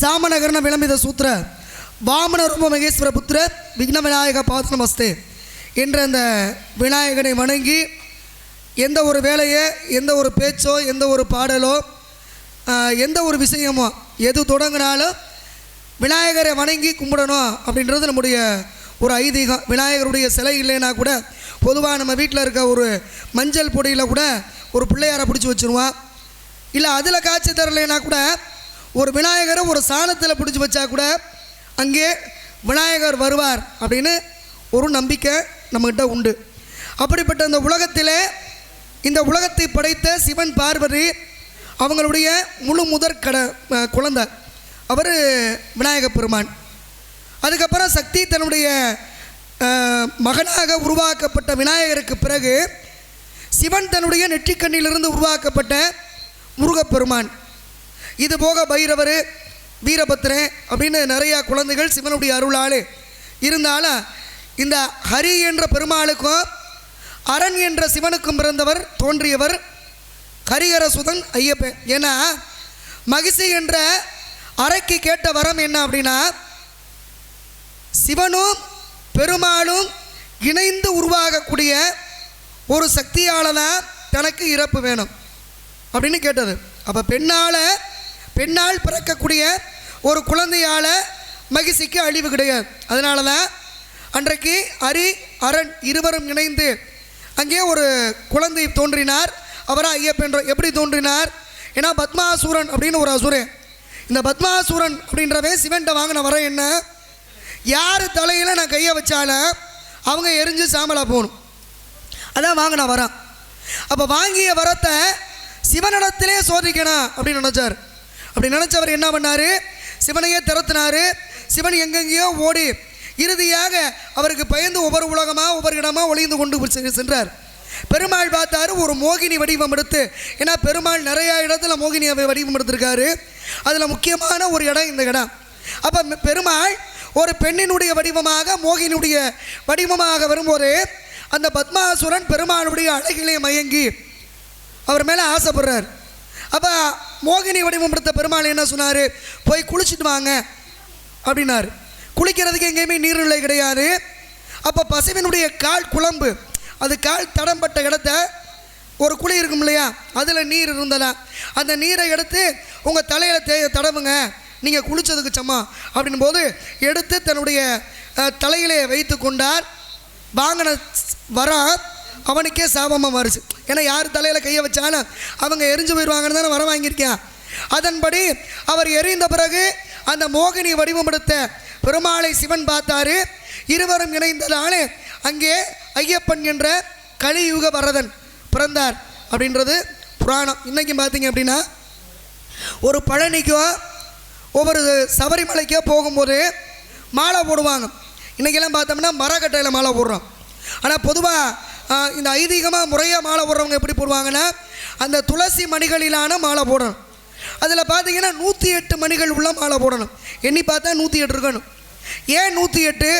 சாமநகர்ன விளம்பித சூத்திர வாமன ரூப மகேஸ்வர புத்திர விக்ன விநாயக பாத்ரமஸ்தே என்ற அந்த விநாயகனை வணங்கி எந்த ஒரு வேலையை எந்த ஒரு பேச்சோ எந்த ஒரு பாடலோ எந்த ஒரு விஷயமோ எது தொடங்கினாலும் விநாயகரை வணங்கி கும்பிடணும் அப்படின்றது நம்முடைய ஒரு ஐதீகம். விநாயகருடைய சிலை இல்லைன்னா கூட பொதுவாக நம்ம வீட்டில் இருக்க ஒரு மஞ்சள் பொடியில் கூட ஒரு பிள்ளையாரை பிடிச்சி வச்சுருவான். இல்லை அதில் காய்ச்சி தரலைன்னா கூட ஒரு விநாயகரை ஒரு சாணத்தில் பிடிச்சி வச்சா கூட அங்கே விநாயகர் வருவார் அப்படின்னு ஒரு நம்பிக்கை நம்மக்கிட்ட உண்டு. அப்படிப்பட்ட இந்த உலகத்தில் இந்த உலகத்தை படைத்த சிவன் பார்வதி அவங்களுடைய முழு முதற் கட குழந்த குழந்தை. அவர் விநாயக பெருமான். அதுக்கப்புறம் சக்தி தன்னுடைய மகனாக உருவாக்கப்பட்ட விநாயகருக்கு பிறகு சிவன் தன்னுடைய நெற்றிக்கண்ணிலிருந்து உருவாக்கப்பட்ட முருகப்பெருமான் இது போக பைரவர் வீரபத்ரன் அப்படின்னு நிறையா குழந்தைகள் சிவனுடைய அருளாலே இருந்தாலும் இந்த ஹரி என்ற பெருமாளுக்கும் அரண் என்ற சிவனுக்கும் பிறந்தவர் தோன்றியவர் ஹரிஹரசுதன் ஐயப்பன் ஏன்னா மகிஷி என்ற அறைக்கு கேட்ட வரம் என்ன அப்படின்னா சிவனும் பெருமாளும் இணைந்து உருவாகக்கூடிய ஒரு சக்தியாளனாக தான் தனக்கு இறப்பு வேணும் அப்படின்னு கேட்டது. அப்போ பெண்ணால் பெண்ணால் பிறக்கக்கூடிய ஒரு குழந்தையால் மகிழ்ச்சிக்கு அழிவு கிடையாது. அதனால தான் அன்றைக்கு அரி அரண் இருவரும் இணைந்து அங்கே ஒரு குழந்தை தோன்றினார். அவரா ஐயப்பென்ற எப்படி தோன்றினார்? ஏன்னா பத்மாசூரன் அப்படின்னு ஒரு அசுரன் இந்த பத்மாசூரன் அப்படின்றவன் சிவன்கிட்ட வாங்கின வர என்ன? யார் தலையில் நான் கையை வச்சாலும் அவங்க எரிஞ்சு சாம்பலாக போகணும். அதான் வாங்கின வரம். அப்போ வாங்கிய வரத்தை சிவனிடத்திலே சோதிக்கணும் அப்படின்னு நினச்சார். அப்படி நினச்சவர் என்ன பண்ணார்? சிவனையே திறத்தினார். சிவன் எங்கெங்கேயோ ஓடி இறுதியாக அவருக்கு பயந்து ஒவ்வொரு உலகமாக ஒவ்வொரு இடமாக ஒளிந்து கொண்டு சென்றார். பெருமாள் பார்த்தாரு ஒரு மோகினி வடிவம் எடுத்து ஏன்னா பெருமாள் நிறையா இடத்துல மோகினி வடிவம் எடுத்திருக்காரு. அதில் முக்கியமான ஒரு இடம் இந்த இடம். அப்போ பெருமாள் ஒரு பெண்ணினுடைய வடிவமாக மோகினுடைய வடிவமாக வரும்போது அந்த பத்மாசுரன் பெருமாளுடைய அழகிலே மயங்கி அவர் மேலே ஆசைப்படுறார். அப்போ மோகினி வடிவம் படுத்த பெருமாள் என்ன சொன்னார்? போய் குளிச்சுட்டு வாங்க அப்படின்னாரு. குளிக்கிறதுக்கு எங்கேயுமே நீர்நிலை கிடையாது. அப்போ பசுவினுடைய கால் குழம்பு. அது கால் தடம்பட்ட இடத்த ஒரு குழி இருக்கும் இல்லையா? அதில் நீர் இருந்ததா? அந்த நீரை எடுத்து உங்கள் தலையில் தே தடவுங்க. நீங்கள் குளித்ததுக்கு சம்மா அப்படின் போது எடுத்து தன்னுடைய தலையிலே வைத்து கொண்டார். வாங்கின வரம் அவனுக்கே சாபமாக மாறுச்சு. ஏன்னா யார் தலையில் கையை வச்சாலும் அவங்க எரிஞ்சு போயிடுவாங்கன்னு தானே வர வாங்கியிருக்கேன் அதன்படி அவர் எரிந்த பிறகு அந்த மோகினி வடிவமெடுத்த பெருமாளை சிவன் பார்த்தாரு. இருவரும் இணைந்ததாலே அங்கே ஐயப்பன் என்ற கலியுக வரதன் பிறந்தார் அப்படின்றது புராணம். இன்னைக்கு பார்த்தீங்க அப்படின்னா ஒரு பழனிக்கோ ஒவ்வொரு சபரிமலைக்கோ போகும்போது மாலை போடுவாங்க. இன்றைக்கெல்லாம் பார்த்தோம்னா மரக்கட்டையில் மாலை போடுறோம். ஆனால் பொதுவாக இந்த ஐதீகமாக முறையாக மாலை போடுறவங்க எப்படி போடுவாங்கன்னா அந்த துளசி மணிகளிலான மாலை போடணும். அதில் பார்த்தீங்கன்னா நூற்றி எட்டு மணிகள் உள்ள மாலை போடணும். எண்ணி பார்த்தா நூற்றி எட்டு இருக்கணும். ஏன் நூற்றி எட்டு?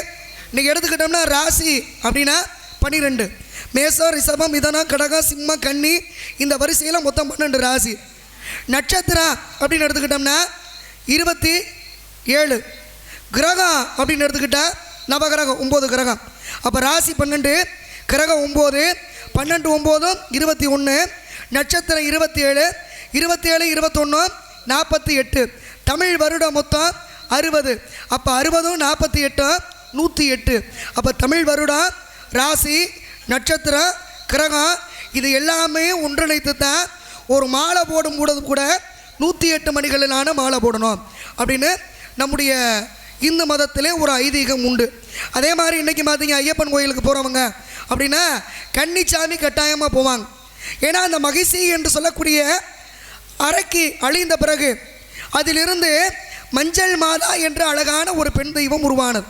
இன்றைக்கி எடுத்துக்கிட்டோம்னா ராசி அப்படின்னா பன்னிரெண்டு மேசம் ரிஷபம் மிதனம் கடகம் சிம்மம் கன்னி இந்த வரிசையில் மொத்தம் பன்னெண்டு ராசி. நட்சத்திரம் அப்படின்னு எடுத்துக்கிட்டோம்னா இருபத்தி ஏழு. கிரகம் அப்படின்னு எடுத்துக்கிட்டால் நவகிரகம் ஒம்பது கிரகம். அப்போ ராசி பன்னெண்டு கிரகம் ஒம்பது பன்னெண்டு ஒம்போதும் இருபத்தி ஒன்று நட்சத்திரம் இருபத்தி ஏழு இருபத்தி ஏழு இருபத்தொன்று நாற்பத்தி எட்டு. தமிழ் வருடம் மொத்தம் அறுபது. அப்போ அறுபதும் நாற்பத்தி எட்டும் நூற்றி எட்டு. அப்போ தமிழ் வருடம் ராசி நட்சத்திரம் கிரகம் இது எல்லாமே ஒன்றிணைத்து தான் ஒரு மாலை போடும் கூட கூட நூற்றி எட்டு மணிகளிலான மாலை போடணும். அப்படின்னு நம்முடைய இந்து மதத்திலே ஒரு ஐதீகம் உண்டு. அதே மாதிரி இன்றைக்கி பார்த்தீங்க ஐயப்பன் கோயிலுக்கு போகிறவங்க அப்படின்னா கன்னிச்சாமி கட்டாயமாக போவாங்க. ஏன்னா அந்த மகிழ்ச்சி என்று சொல்லக்கூடிய அரக்கி அழிந்த பிறகு அதிலிருந்து மஞ்சள் மாதா என்ற அழகான ஒரு பெண் தெய்வம் உருவானது.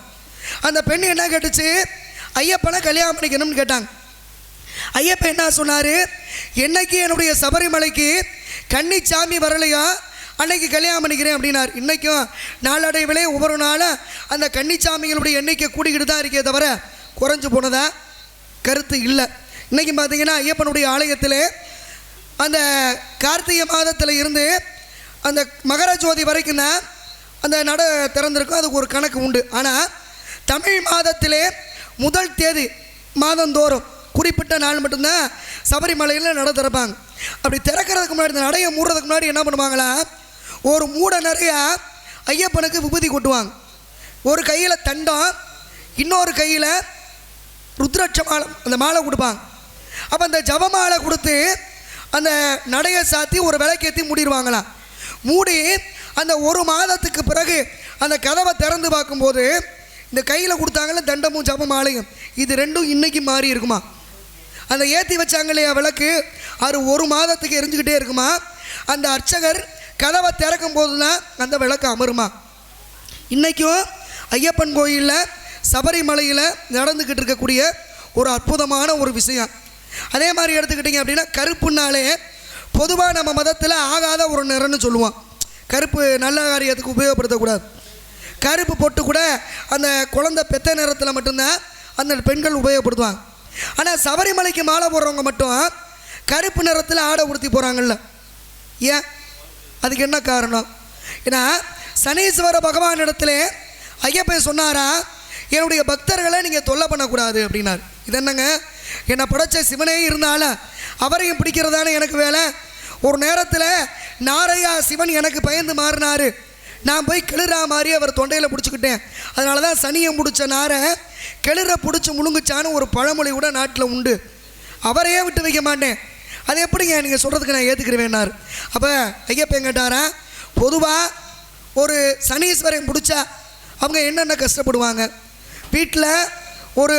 அந்த பெண் என்ன கேட்டுச்சு? ஐயப்பனை கல்யாணம் பண்ணிக்கணும்னு கேட்டாங்க. ஐயப்பன் என்ன சொன்னார்? என்னைக்கு என்னுடைய சபரிமலைக்கு கன்னிச்சாமி வரலையோ? அன்னைக்கு கல்யாணம் பண்ணிக்கிறேன் அப்படின்னார். இன்றைக்கும் நாளடைவிலே ஒவ்வொரு நாளும் அந்த கன்னிச்சாமிகளுடைய எண்ணிக்கை கூடிக்கிட்டு தான் இருக்கே தவிர குறைஞ்சு போனதா? கருத்து இல்லை. இன்றைக்கி பார்த்தீங்கன்னா ஐயப்பனுடைய ஆலயத்தில் அந்த கார்த்திகை மாதத்தில் இருந்து அந்த மகர ஜோதி வரைக்கும் தான் அந்த நட திறந்திருக்கும். அதுக்கு ஒரு கணக்கு உண்டு. ஆனால் தமிழ் மாதத்திலே முதல் தேதி மாதந்தோறும் குறிப்பிட்ட நாள் மட்டும்தான் சபரிமலையில் நட திறப்பாங்க. அப்படி திறக்கிறதுக்கு முன்னாடி இந்த நடையை மூடுறதுக்கு முன்னாடி என்ன பண்ணுவாங்களா ஒரு மூட நிறையா ஐயப்பனுக்கு விபூதி கொட்டுவாங்க. ஒரு கையில் தண்டம் இன்னொரு கையில் ருத்ராட்ச மாலை அந்த மாலை கொடுப்பாங்க. அப்போ அந்த ஜபமாலை கொடுத்து அந்த நடையை சாத்தி ஒரு விளக்கேற்றி மூடிடுவாங்களாம். மூடி அந்த ஒரு மாதத்துக்கு பிறகு அந்த கதவை திறந்து பார்க்கும்போது இந்த கையில் கொடுத்தாங்களே தண்டமும் ஜபமாலையும் இது ரெண்டும் இன்றைக்கும் மாறி இருக்குமா? அந்த ஏற்றி வச்சாங்க இல்லையா விளக்கு அது ஒரு மாதத்துக்கு எரிஞ்சுக்கிட்டே இருக்குமா? அந்த அர்ச்சகர் கதவை திறக்கும் போது தான் அந்த விளக்கு அமருமா? இன்றைக்கும் ஐயப்பன் கோயிலில் சபரிமலையில் நடந்துக்கிட்டு இருக்கக்கூடிய ஒரு அற்புதமான ஒரு விஷயம். அதே மாதிரி எடுத்துக்கிட்டிங்க அப்படின்னா கருப்புனாலே பொதுவாக நம்ம மதத்தில் ஆகாத ஒரு நிறம்னு சொல்லுவோம். கருப்பு நல்ல காரியத்துக்கு உபயோகப்படுத்தக்கூடாது. கருப்பு போட்டு கூட அந்த குழந்தை பெத்த நேரத்தில் மட்டும்தான் அந்த பெண்கள் உபயோகப்படுத்துவாங்க. ஆனால் சபரிமலைக்கு மாலை போடுறவங்க மட்டும் கருப்பு நிறத்தில் ஆடை உடுத்தி போகிறாங்கல்ல ஏன்? அதுக்கு என்ன காரணம்? ஏன்னா சனீஸ்வர பகவான் இடத்துல ஐயப்பன் சொன்னாரா என்னுடைய பக்தர்களை நீங்கள் தொல்லை பண்ணக்கூடாது அப்படின்னார். இது என்னங்க? என்னை படைச்ச சிவனே இருந்தாலும் அவரையும் பிடிக்கிறதான எனக்கு வேலை? ஒரு நேரத்தில் நாரையா சிவன் எனக்கு பயந்து மாறினாரு. நான் போய் கிளிறா மாதிரி அவர் தொண்டையில் பிடிச்சிக்கிட்டேன். அதனால தான் சனியை முடிச்ச நாரை கிளிற பிடிச்சி முழுங்குச்சான்னு ஒரு பழமொழி கூட நாட்டில் உண்டு. அவரையே விட்டு வைக்க மாட்டேன். அது எப்படிங்க நீங்கள் சொல்கிறதுக்கு நான் ஏற்றுக்கிறேன்னார் அப்போ ஐயப்பன் கேட்டாரா? பொதுவாக ஒரு சனீஸ்வரன் பிடிச்சா அவங்க என்னென்ன கஷ்டப்படுவாங்க? வீட்டில் ஒரு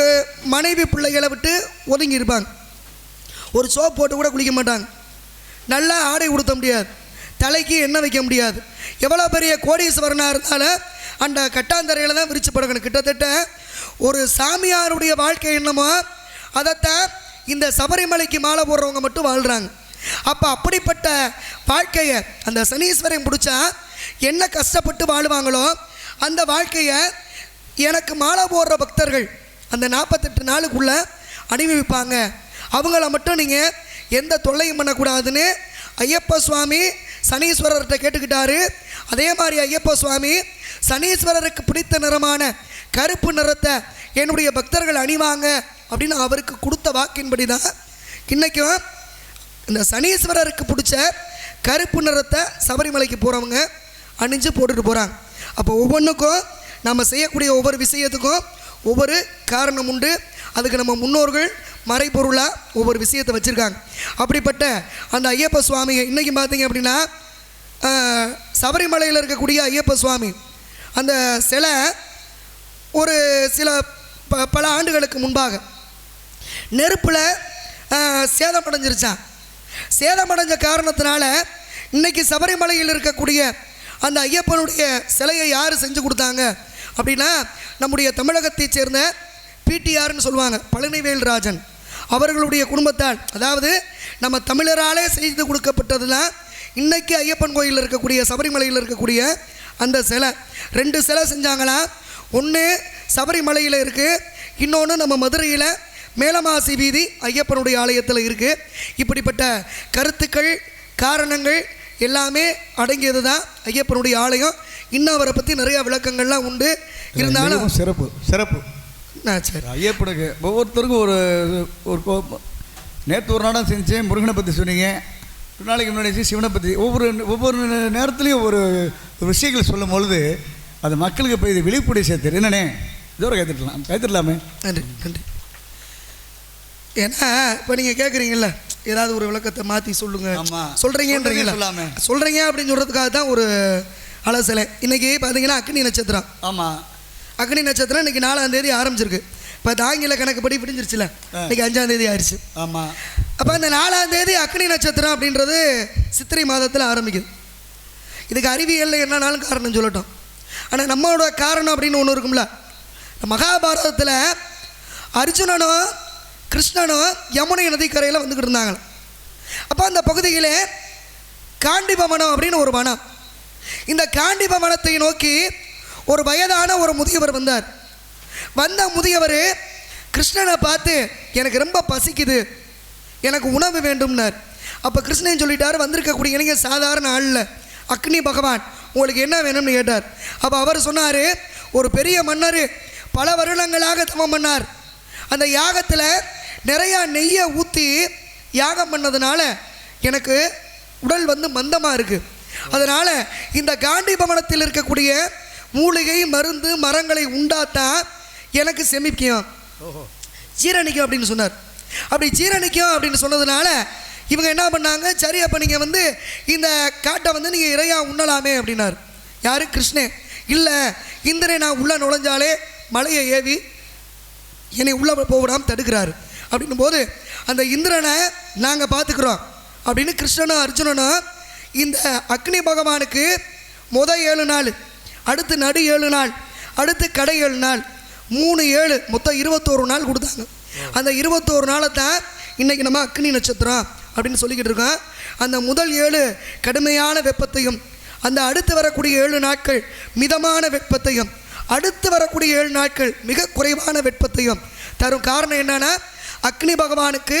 மனைவி பிள்ளைகளை விட்டு ஒதுங்கி இருப்பாங்க. ஒரு சோப் போட்டு கூட குளிக்க மாட்டாங்க. நல்லா ஆடை உடுத்த முடியாது. தலைக்கு எண்ணெய் வைக்க முடியாது. எவ்வளோ பெரிய கோடீஸ்வரனாக இருந்தாலும் அந்த கட்டாந்தரையில் தான் விரிச்சு படுக்கணும் கிட்டத்தட்ட ஒரு சாமியாருடைய வாழ்க்கை என்னமோ அதைத்தான் இந்த சபரிமலைக்கு மாலை போடுறவங்க மட்டும் வாழ்கிறாங்க அப்போ அப்படிப்பட்ட வாழ்க்கையை அந்த சனீஸ்வரன் பிடிச்சா என்ன கஷ்டப்பட்டு வாழ்வாங்களோ அந்த வாழ்க்கையை எனக்கு மாலை போடுற பக்தர்கள் அந்த நாற்பத்தெட்டு நாளுக்குள்ளே அணிவிப்பாங்க. அவங்கள மட்டும் நீங்கள் எந்த தொல்லையும் பண்ணக்கூடாதுன்னு ஐயப்ப சுவாமி சனீஸ்வரர்கிட்ட கேட்டுக்கிட்டாரு. அதே மாதிரி ஐயப்ப சுவாமி சனீஸ்வரருக்கு பிடித்த நிறமான கருப்பு நிறத்தை என்னுடைய பக்தர்கள் அணிவாங்க அப்படின்னு அவருக்கு கொடுத்த வாக்கின்படி தான் இன்றைக்கும் இந்த சனீஸ்வரருக்கு பிடிச்ச கருப்பு நிறத்தை சபரிமலைக்கு போகிறவங்க அணிஞ்சு போட்டுட்டு போகிறாங்க அப்போ ஒவ்வொன்றுக்கும் நம்ம செய்யக்கூடிய ஒவ்வொரு விஷயத்துக்கும் ஒவ்வொரு காரணம் உண்டு. அதுக்கு நம்ம முன்னோர்கள் மறைப்பொருளாக ஒவ்வொரு விஷயத்தை வச்சுருக்காங்க. அப்படிப்பட்ட அந்த ஐயப்ப சுவாமி இன்றைக்கி பார்த்தீங்க அப்படின்னா சபரிமலையில் இருக்கக்கூடிய ஐயப்ப சுவாமி அந்த சிலை ஒரு சில ப பல ஆண்டுகளுக்கு முன்பாக நெருப்பில் சேதமடைஞ்சிருச்சான் சேதமடைஞ்ச காரணத்தினால இன்றைக்கி சபரிமலையில் இருக்கக்கூடிய அந்த ஐயப்பனுடைய சிலையை யார் செஞ்சு கொடுத்தாங்க? அப்படின்னா நம்முடைய தமிழகத்தைச் சேர்ந்த பிடிஆர்னு சொல்லுவாங்க பழனிவேல் ராஜன். அவர்களுடைய குடும்பத்தால் அதாவது நம்ம தமிழராலே செய்து கொடுக்கப்பட்டதுலாம் இன்னைக்கு ஐயப்பன் கோயிலில் இருக்கக்கூடிய சபரிமலையில் இருக்கக்கூடிய அந்த சிலை. ரெண்டு சிலை செஞ்சாங்களா? ஒன்று சபரிமலையில் இருக்குது இன்னொன்று நம்ம மதுரையில் மேலமாசி வீதி ஐயப்பனுடைய ஆலயத்தில் இருக்குது இப்படிப்பட்ட கருத்துக்கள் காரணங்கள் எல்லாமே அடங்கியது தான் ஐயப்பனுடைய ஆலயம். இன்னும் அவரை பற்றி நிறையா விளக்கங்கள்லாம் உண்டு. இருந்தாலும் சிறப்பு. சிறப்பு. சரி. ஐயப்பனுக்கு ஒவ்வொருத்தருக்கும் ஒரு ஒரு நேற்று ஒரு நாடம் செஞ்சேன். முருகனை பற்றி சொன்னீங்க. ஒரு நாளைக்கு முன்னாடி சிவனை பற்றி ஒவ்வொரு ஒவ்வொரு நேரத்துலையும் ஒரு விஷயங்கள் சொல்லும் பொழுது அது மக்களுக்கு இப்போ இது விழிப்புடைய சேர்த்து என்னண்ணே? இதோட கைத்திடலாம் கைத்திடலாமே நன்றி நன்றி. ஏன்னா இப்போ நீங்கள் கேட்குறீங்கல்ல ஏதாவது ஒரு விளக்கத்தை மாற்றி சொல்லுங்க. ஆமா. சொல்கிறீங்கன்றீங்களா. சொல்கிறீங்க அப்படின்னு சொல்கிறதுக்காக தான் ஒரு அலசலை. இன்னைக்கு பார்த்தீங்கன்னா அக்னி நட்சத்திரம். ஆமாம் அக்னி நட்சத்திரம் இன்னைக்கு நாலாம் தேதி ஆரம்பிச்சிருக்கு. இப்போ ஆங்கில கணக்குப்படி விடிஞ்சிருச்சுல ஆ. இன்னைக்கு அஞ்சாம் தேதி ஆயிடுச்சு. ஆமாம் அப்போ இந்த நாலாம் தேதி அக்னி நட்சத்திரம் அப்படின்றது சித்திரை மாதத்தில் ஆரம்பிக்குது. இதுக்கு அறிவியலில் என்னன்னாலும் காரணம் சொல்லட்டும். ஆனால் நம்மளோட காரணம் அப்படின்னு ஒன்று இருக்கும்ல. மகாபாரதத்தில் அர்ஜுனனும் கிருஷ்ணனும் யமுனை நதிக்கரையில் வந்துக்கிட்டு இருந்தாங்களாம். அப்போ அந்த பகுதியிலே காண்டிப வனம் அப்படின்னு ஒரு வனம். இந்த காண்டிப வனத்தை நோக்கி ஒரு வயதான ஒரு முதியவர் வந்தார். வந்த முதியவர் கிருஷ்ணனை பார்த்து எனக்கு ரொம்ப பசிக்குது. எனக்கு உணவு வேண்டும்னார். அப்போ கிருஷ்ணன் சொல்லிட்டார் வந்திருக்கக்கூடிய இளைஞர் சாதாரண ஆள் அக்னி பகவான் உங்களுக்கு என்ன வேணும்னு கேட்டார். அப்போ அவர் சொன்னார் ஒரு பெரிய மன்னர் பல வருடங்களாக தவம் பண்ணார். அந்த யாகத்தில் நிறையா நெய்யை ஊற்றி யாகம் பண்ணதுனால எனக்கு உடல் வந்து மந்தமாக இருக்குது அதனால் இந்த காந்தி பவனத்தில் இருக்கக்கூடிய மூலிகை மருந்து மரங்களை உண்டாத்தான் எனக்கு செமிக்கும் ஜீரணிக்கும் அப்படின்னு சொன்னார். அப்படி ஜீரணிக்கும் அப்படின்னு சொன்னதுனால இவங்க என்ன பண்ணாங்க? சரி அப்போ நீங்கள் வந்து இந்த காட்டை வந்து நீங்கள் இறையா உண்ணலாமே அப்படின்னார். யார்? கிருஷ்ணன் இல்லை இந்திரனை நான் உள்ளே நுழைஞ்சாலே மலையை ஏவி என்னை உள்ளே போவிடாமல் தடுக்கிறாரு. அப்படின்னும் போது அந்த இந்திரனை நாங்கள் பார்த்துக்குறோம். அப்படின்னு கிருஷ்ணனும் அர்ஜுனனும் இந்த அக்னி பகவானுக்கு முத ஏழு நாள் அடுத்து நடு ஏழு நாள் அடுத்து கடை ஏழு நாள் மூணு ஏழு மொத்தம் இருபத்தோரு நாள் கொடுத்தாங்க. அந்த இருபத்தோரு நாளை தான் இன்றைக்கி நம்ம அக்னி நட்சத்திரம் அப்படின்னு சொல்லிக்கிட்டு இருக்கோம். அந்த முதல் ஏழு கடுமையான வெப்பத்தையும் அந்த அடுத்து வரக்கூடிய ஏழு நாட்கள் மிதமான வெப்பத்தையும் அடுத்து வரக்கூடிய ஏழு நாட்கள் மிக குறைவான வெப்பத்தையும் தரும் காரணம் என்னென்னா அக்னி பகவானுக்கு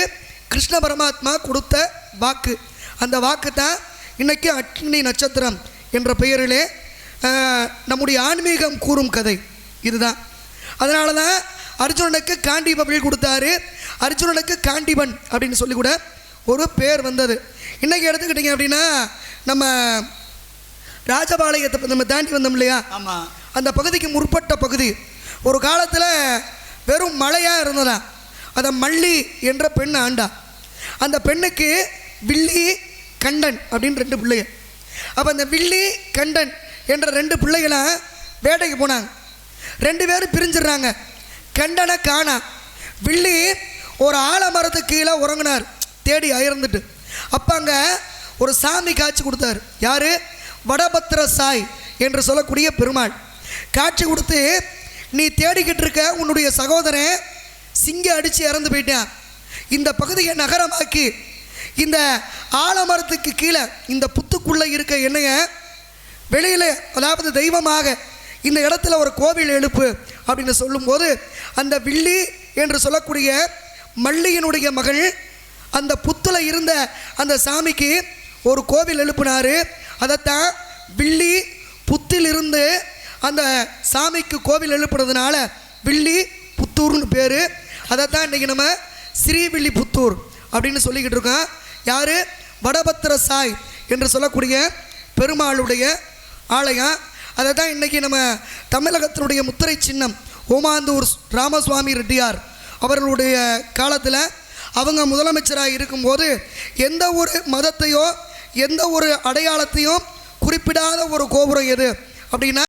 கிருஷ்ண பரமாத்மா கொடுத்த வாக்கு. அந்த வாக்கு தான் இன்னைக்கு அக்னி நட்சத்திரம் என்ற பெயரிலே நம்முடைய ஆன்மீகம் கூறும் கதை இதுதான். அதனால தான் அர்ஜுனனுக்கு காண்டி பபிள் கொடுத்தாரு. அர்ஜுனனுக்கு காண்டிபன் அப்படின்னு சொல்லி கூட ஒரு பேர் வந்தது. இன்னைக்கு எடுத்துக்கிட்டிங்க அப்படின்னா நம்ம ராஜபாளையத்தை நம்ம தாண்டி வந்தோம் இல்லையா? ஆமாம் அந்த பகுதிக்கு முற்பட்ட பகுதி. ஒரு காலத்தில் வெறும் மலையாக இருந்ததா? அதை மல்லி என்ற பெண் ஆண்டா. அந்த பெண்ணுக்கு வில்லி கண்டன் அப்படின்னு ரெண்டு பிள்ளைங்க. அப்போ அந்த வில்லி கண்டன் என்ற ரெண்டு பிள்ளைகளை வேட்டைக்கு போனாங்க. ரெண்டு பேரும் பிரிஞ்சிடுறாங்க. கண்டனை காணா. வில்லி ஒரு ஆலமரத்துக்கு கீழே உறங்கினார். தேடி அயர்ந்துட்டு. அப்போ அங்கே ஒரு சாமி காட்சி கொடுத்தாரு. யார்? வடபத்திர சாய் என்று சொல்லக்கூடிய பெருமாள். காட்சி கொடுத்து நீ தேடிக்கிட்டு இருக்க உன்னுடைய சகோதரன் சிங்க அடித்து இறந்து போயிட்டான். இந்த பகுதியை நகரமாக்கி இந்த ஆலமரத்துக்கு கீழே இந்த புத்துக்குள்ளே இருக்க என்னைய வெளியில் அதாவது தெய்வமாக இந்த இடத்துல ஒரு கோவில் எழுப்பு அப்படின்னு சொல்லும்போது அந்த வில்லி என்று சொல்லக்கூடிய மல்லியினுடைய மகள் அந்த புத்தில் இருந்த அந்த சாமிக்கு ஒரு கோவில் எழுப்பினார். அதைத்தான் வில்லி புத்தில் இருந்து அந்த சாமிக்கு கோவில் எழுப்புறதுனால வில்லி புத்தூர்னு பேர். அதைத்தான் இன்றைக்கி நம்ம ஸ்ரீவில்லி புத்தூர் அப்படின்னு சொல்லிக்கிட்டு இருக்கோம். யார்? வடபத்திர சாய் என்று சொல்லக்கூடிய பெருமாளுடைய ஆலயம் அதை தான் இன்றைக்கி நம்ம தமிழகத்தினுடைய முத்திரை சின்னம் ஓமாந்தூர் ராமசுவாமி ரெட்டியார் அவர்களுடைய காலத்தில் அவங்க முதலமைச்சராக இருக்கும்போது எந்த ஒரு மதத்தையோ எந்த ஒரு அடையாளத்தையும் குறிப்பிடாத ஒரு கோபுரம் எது அப்படின்னா